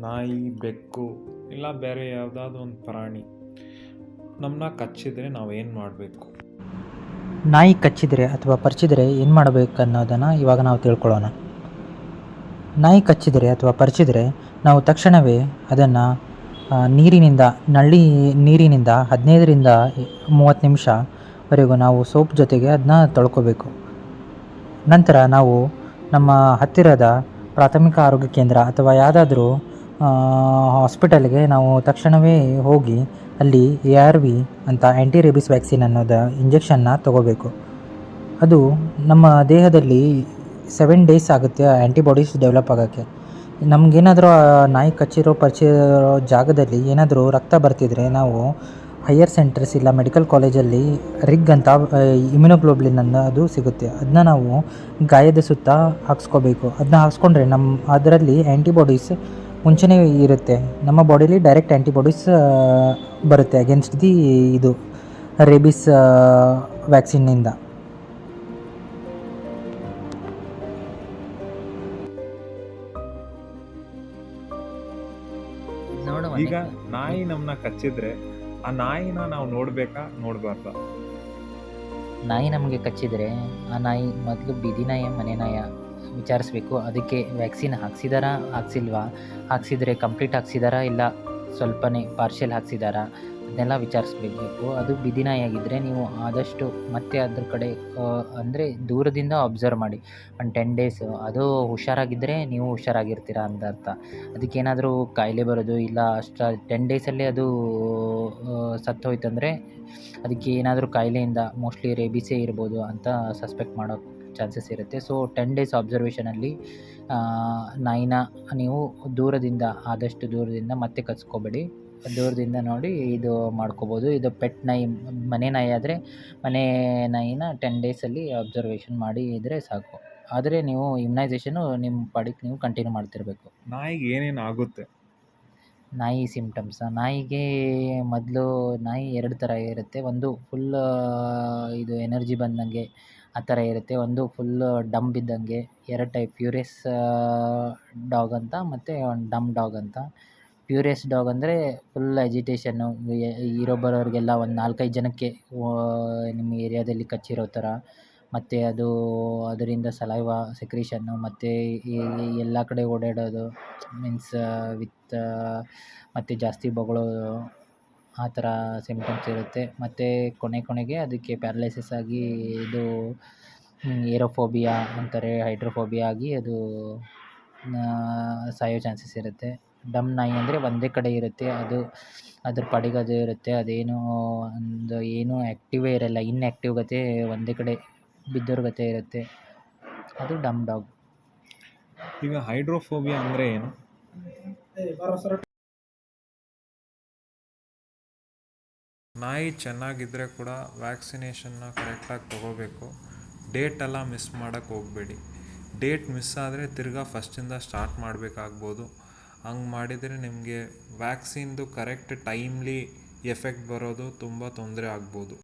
ನಾಯಿ, ಬೆಕ್ಕು ಇಲ್ಲ ಬೇರೆ ಯಾವುದಾದ್ರು ಒಂದು ಪ್ರಾಣಿ ನಮ್ಮನ್ನ ಕಚ್ಚಿದರೆ ಏನು ಮಾಡಬೇಕು? ನಾಯಿ ಕಚ್ಚಿದರೆ ಅಥವಾ ಪರಿಚಿದರೆ ಏನು ಮಾಡಬೇಕು ಅನ್ನೋದನ್ನು ಇವಾಗ ನಾವು ತಿಳ್ಕೊಳ್ಳೋಣ. ನಾಯಿ ಕಚ್ಚಿದರೆ ಅಥವಾ ಪರಿಚಿದರೆ ನಾವು ತಕ್ಷಣವೇ ಅದನ್ನು ನೀರಿನಿಂದ, ನಳ್ಳಿ ನೀರಿನಿಂದ ಹದಿನೈದರಿಂದ ಮೂವತ್ತು ನಿಮಿಷವರೆಗೂ ನಾವು ಸೋಪ್ ಜೊತೆಗೆ ಅದನ್ನ ತೊಳ್ಕೋಬೇಕು. ನಂತರ ನಾವು ನಮ್ಮ ಹತ್ತಿರದ ಪ್ರಾಥಮಿಕ ಆರೋಗ್ಯ ಕೇಂದ್ರ ಅಥವಾ ಯಾವುದಾದ್ರೂ ಹಾಸ್ಪಿಟಲ್ಗೆ ನಾವು ತಕ್ಷಣವೇ ಹೋಗಿ ಅಲ್ಲಿ ಎ ಆರ್ ವಿ ಅಂತ ಆ್ಯಂಟಿ ರೇಬಿಸ್ ವ್ಯಾಕ್ಸಿನ್ ಅನ್ನೋದು ಇಂಜೆಕ್ಷನ್ನ ತಗೋಬೇಕು. ಅದು ನಮ್ಮ ದೇಹದಲ್ಲಿ ಸೆವೆನ್ ಡೇಸ್ ಆಗುತ್ತೆ ಆ್ಯಂಟಿಬಾಡೀಸ್ ಡೆವಲಪ್ ಆಗೋಕ್ಕೆ. ನಮಗೇನಾದರೂ ನಾಯಿ ಕಚ್ಚಿರೋ ಪರಿಚಿರೋ ಜಾಗದಲ್ಲಿ ಏನಾದರೂ ರಕ್ತ ಬರ್ತಿದ್ರೆ ನಾವು ಹೈಯರ್ ಸೆಂಟರ್ಸ್ ಇಲ್ಲ ಮೆಡಿಕಲ್ ಕಾಲೇಜಲ್ಲಿ ರಿಗ್ ಅಂತ ಇಮ್ಯುನೋಗ್ಲೋಬ್ಲಿನ್ ಅನ್ನ ಅದು ಸಿಗುತ್ತೆ. ಅದನ್ನ ನಾವು ಗಾಯದ ಸುತ್ತ ಹಾಕ್ಸ್ಕೋಬೇಕು. ಅದನ್ನ ಹಾಕ್ಸ್ಕೊಂಡ್ರೆ ನಮ್ಮ ಅದರಲ್ಲಿ ಆ್ಯಂಟಿಬಾಡೀಸ್ ಮುಂಚೆನೇ ಇರುತ್ತೆ. ನಮ್ಮ ಬಾಡಿಲಿ ಡೈರೆಕ್ಟ್ ಆ್ಯಂಟಿಬಾಡೀಸ್ ಬರುತ್ತೆ ಅಗೇನ್ಸ್ಟ್ ದಿ ಇದು ರೇಬಿಸ್ ವ್ಯಾಕ್ಸಿನ್ನಿಂದ ಈಗ ನಾಯಿ ನಮ್ಮನ್ನ ಕಚ್ಚಿದ್ರೆ ಆ ನಾಯಿನ ನಾವು ನೋಡ್ಬೇಕಾ ನೋಡಬಾರ್ದ? ನಾಯಿ ನಮಗೆ ಕಚ್ಚಿದ್ರೆ ಆ ನಾಯಿ ಮೊದಲು ಬೀದಿ ನಾಯ ಮನೆ ನಾಯ ವಿಚಾರಿಸ್ಬೇಕು. ಅದಕ್ಕೆ ವ್ಯಾಕ್ಸಿನ್ ಹಾಕ್ಸಿದಾರಾ, ಹಾಕ್ಸಿಲ್ವಾ? ಹಾಕ್ಸಿದ್ರೆ ಕಂಪ್ಲೀಟ್ ಹಾಕ್ಸಿದಾರಾ ಇಲ್ಲ ಸ್ವಲ್ಪನೇ ಪಾರ್ಷಿಯಲ್ ಹಾಕ್ಸಿದಾರಾ? ಅದನ್ನೆಲ್ಲ ವಿಚಾರಿಸ್ಬೇಕು. ಅದು ಬಿದಿನಾಯಾಗಿದ್ದರೆ ನೀವು ಆದಷ್ಟು ಮತ್ತೆ ಅದ್ರ ಕಡೆ ಅಂದರೆ ದೂರದಿಂದ ಅಬ್ಸರ್ವ್ ಮಾಡಿ. ಒಂದು ಟೆನ್ ಡೇಸ್ ಅದು ಹುಷಾರಾಗಿದ್ದರೆ ನೀವು ಹುಷಾರಾಗಿರ್ತೀರ ಅಂತ ಅರ್ಥ. ಅದಕ್ಕೇನಾದರೂ ಕಾಯಿಲೆ ಬರೋದು ಇಲ್ಲ, ಅಷ್ಟು ಟೆನ್ ಡೇಸಲ್ಲೇ ಅದು ಸತ್ತೋಯ್ತಂದರೆ ಅದಕ್ಕೆ ಏನಾದರೂ ಕಾಯಿಲೆಯಿಂದ ಮೋಸ್ಟ್ಲಿ ರೇಬಿಸೇ ಇರ್ಬೋದು ಅಂತ ಸಸ್ಪೆಕ್ಟ್ ಮಾಡೋ ಚಾನ್ಸಸ್ ಇರುತ್ತೆ. ಸೊ ಟೆನ್ ಡೇಸ್ ಅಬ್ಸರ್ವೇಷನಲ್ಲಿ ನಾಯಿನ ನೀವು ದೂರದಿಂದ ಆದಷ್ಟು ದೂರದಿಂದ ಮತ್ತೆ ಕಚ್ಕೋಬೇಡಿ ದೂರದಿಂದ ನೋಡಿ ಇದು ಮಾಡ್ಕೋಬೋದು. ಇದು ಪೆಟ್ ನಾಯಿ ಮನೆ ನಾಯಿ ಆದರೆ ಮನೆ ನಾಯಿನ ಟೆನ್ ಡೇಸಲ್ಲಿ ಅಬ್ಸರ್ವೇಷನ್ ಮಾಡಿ ಇದ್ದರೆ ಸಾಕು. ಆದರೆ ನೀವು ಇಮ್ಯುನೈಸೇಷನು ನಿಮ್ಮ ಪಾಡಿಗೆ ನೀವು ಕಂಟಿನ್ಯೂ ಮಾಡ್ತಿರಬೇಕು. ನಾಯಿಗೆ ಏನೇನು ಆಗುತ್ತೆ? ನಾಯಿ ಸಿಮ್ಟಮ್ಸ ನಾಯಿಗೆ ಮೊದಲು ನಾಯಿ ಎರಡು ಥರ ಇರುತ್ತೆ. ಒಂದು ಫುಲ್ ಇದು ಎನರ್ಜಿ ಬಂದಂಗೆ ಆ ಥರ ಇರುತ್ತೆ. ಒಂದು ಫುಲ್ಲು ಡಮ್ ಬಿದ್ದಂಗೆ ಎರಡು ಟೈಪ್ ಪ್ಯೂರಿಯಸ್ ಡಾಗ್ ಅಂತ ಮತ್ತು ಒಂದು ಡಮ್ ಡಾಗ್ ಅಂತ. ಪ್ಯೂರಿಯಸ್ ಡಾಗ್ ಅಂದರೆ ಫುಲ್ ಎಜಿಟೇಷನ್ನು ಇರೋ ಬರೋರಿಗೆಲ್ಲ ಒಂದು ನಾಲ್ಕೈದು ಜನಕ್ಕೆ ನಿಮ್ಮ ಏರಿಯಾದಲ್ಲಿ ಕಚ್ಚಿರೋ ಥರ. ಮತ್ತು ಅದು ಅದರಿಂದ ಸಲೈವ ಸೆಕ್ರೀಷನ್ನು ಮತ್ತು ಎಲ್ಲ ಕಡೆ ಓಡಾಡೋದು ಮೀನ್ಸ್ ವಿತ್ ಮತ್ತು ಜಾಸ್ತಿ ಬೊಗಳೋದು ಆ ಥರ ಸಿಮ್ಟಮ್ಸ್ ಇರುತ್ತೆ. ಮತ್ತು ಕೊನೆ ಕೊನೆಗೆ ಅದಕ್ಕೆ ಪ್ಯಾರಲೈಸಿಸ್ ಆಗಿ ಇದು ಏರೋಫೋಬಿಯಾ ಅಂತಾರೆ ಹೈಡ್ರೋಫೋಬಿಯಾ ಆಗಿ ಅದು ಸಾಯೋ ಚಾನ್ಸಸ್ ಇರುತ್ತೆ. ಡಮ್ ನಾಯಿ ಅಂದರೆ ಒಂದೇ ಕಡೆ ಇರುತ್ತೆ. ಅದು, ಅದ್ರ ಪಾಡಿಗೆ ಅದು ಇರುತ್ತೆ. ಅದೇನು, ಒಂದು ಏನೂ ಆ್ಯಕ್ಟಿವೇ ಇರಲ್ಲ. ಇನ್ಆ್ಯಕ್ಟಿವ್ ಗತೆ ಒಂದೇ ಕಡೆ ಬಿದ್ದೋರ್ ಗತೆ ಇರುತ್ತೆ. ಅದು ಡಮ್ ಡಾಗ್ ಈಗ ಹೈಡ್ರೋಫೋಬಿಯಾ ಅಂದರೆ ಏನು? ನಾಯಿ ಚೆನ್ನಾಗಿದ್ದರೆ ಕೂಡ ವ್ಯಾಕ್ಸಿನೇಷನ್ನ ಕರೆಕ್ಟಾಗಿ ತೊಗೋಬೇಕು. ಡೇಟ್ ಎಲ್ಲ ಮಿಸ್ ಮಾಡೋಕ್ಕೆ ಹೋಗಬೇಡಿ. ಡೇಟ್ ಮಿಸ್ ಆದರೆ ತಿರ್ಗಾ ಫಸ್ಟಿಂದ ಸ್ಟಾರ್ಟ್ ಮಾಡಬೇಕಾಗ್ಬೋದು. ಹಂಗೆ ಮಾಡಿದರೆ ನಿಮಗೆ ವ್ಯಾಕ್ಸಿನ್ದು ಕರೆಕ್ಟ್ ಟೈಮ್ಲಿ ಎಫೆಕ್ಟ್ ಬರೋದು ತುಂಬ ತೊಂದರೆ ಆಗ್ಬೋದು.